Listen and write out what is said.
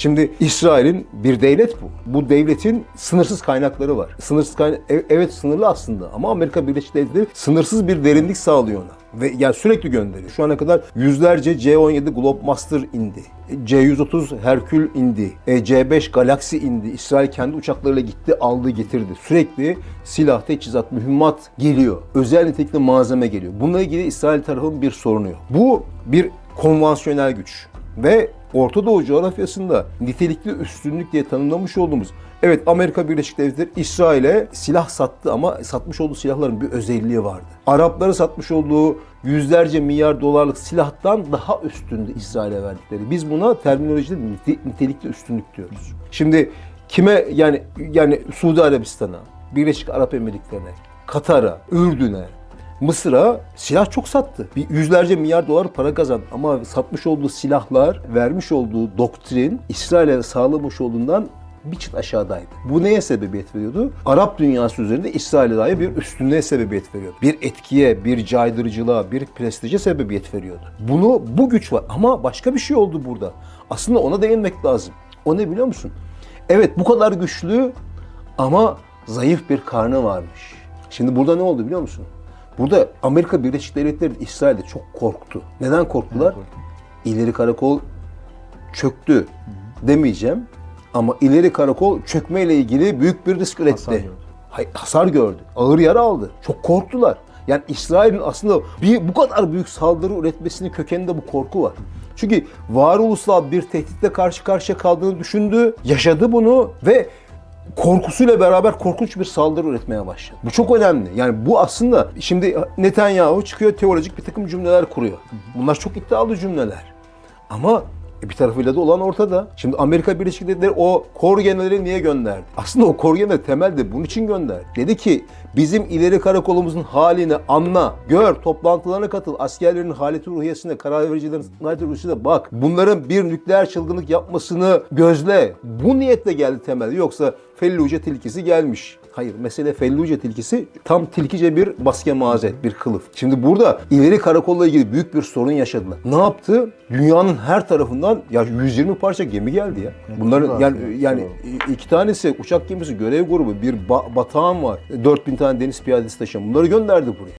Şimdi İsrail'in bir devlet bu. Bu devletin sınırsız kaynakları var. Sınırsız kaynak evet sınırlı aslında ama Amerika Birleşik Devletleri sınırsız bir derinlik sağlıyor ona. Ve yani sürekli gönderiyor. Şu ana kadar yüzlerce C-17 Globemaster indi. C-130 Herkül indi. E, C-5 Galaxy indi. İsrail kendi uçaklarıyla gitti, aldı, getirdi. Sürekli silah, teçhizat, mühimmat geliyor. Özel nitelikli malzeme geliyor. Bununla ilgili İsrail tarafının bir sorunu yok. Bu bir konvansiyonel güç. Ve Orta Doğu coğrafyasında nitelikli üstünlük diye tanımlamış olduğumuz Evet Amerika Birleşik Devletleri İsrail'e silah sattı ama satmış olduğu silahların bir özelliği vardı. Araplara satmış olduğu yüzlerce milyar dolarlık silahtan daha üstündü İsrail'e verdikleri. Biz buna terminolojide nite- nitelikli üstünlük diyoruz. Şimdi kime yani yani Suudi Arabistan'a, Birleşik Arap Emirlikleri'ne, Katar'a, Ürdün'e, Mısır'a silah çok sattı. Bir yüzlerce milyar dolar para kazandı. Ama satmış olduğu silahlar, vermiş olduğu doktrin İsrail'e sağlamış olduğundan bir çıt aşağıdaydı. Bu neye sebebiyet veriyordu? Arap dünyası üzerinde İsrail'e dair bir üstünlüğe sebebiyet veriyordu. Bir etkiye, bir caydırıcılığa, bir prestije sebebiyet veriyordu. Bunu bu güç var ama başka bir şey oldu burada. Aslında ona değinmek lazım. O ne biliyor musun? Evet bu kadar güçlü ama zayıf bir karnı varmış. Şimdi burada ne oldu biliyor musun? Burada Amerika Birleşik Devletleri İsrail'de çok korktu. Neden korktular? İleri karakol çöktü demeyeceğim. Ama ileri karakol çökmeyle ilgili büyük bir risk üretti. Hasar gördü. Hayır, hasar gördü. Ağır yara aldı. Çok korktular. Yani İsrail'in aslında bir bu kadar büyük saldırı üretmesinin kökeninde bu korku var. Çünkü varoluşsal bir tehditle karşı karşıya kaldığını düşündü, yaşadı bunu ve korkusuyla beraber korkunç bir saldırı üretmeye başladı. Bu çok önemli. Yani bu aslında şimdi Netanyahu çıkıyor teolojik bir takım cümleler kuruyor. Bunlar çok iddialı cümleler. Ama e, bir tarafıyla da olan ortada. Şimdi Amerika Birleşik Devletleri o kor generalleri niye gönderdi? Aslında o kor generali temelde bunun için gönderdi. Dedi ki bizim ileri karakolumuzun halini anla, gör, toplantılarına katıl, askerlerin haleti ruhiyesine, karar vericilerin haleti ruhiyesine bak. Bunların bir nükleer çılgınlık yapmasını gözle. Bu niyetle geldi temelde. Yoksa Felluce tilkisi gelmiş. Hayır, mesele Felluce tilkisi tam tilkice bir maske mazet, bir kılıf. Şimdi burada ileri karakolla ilgili büyük bir sorun yaşadılar. Ne yaptı? Dünyanın her tarafından ya 120 parça gemi geldi ya. Bunların yani yani iki tanesi uçak gemisi görev grubu, bir ba- batağan var. 4000 tane deniz piyadesi taşıyan. Bunları gönderdi buraya.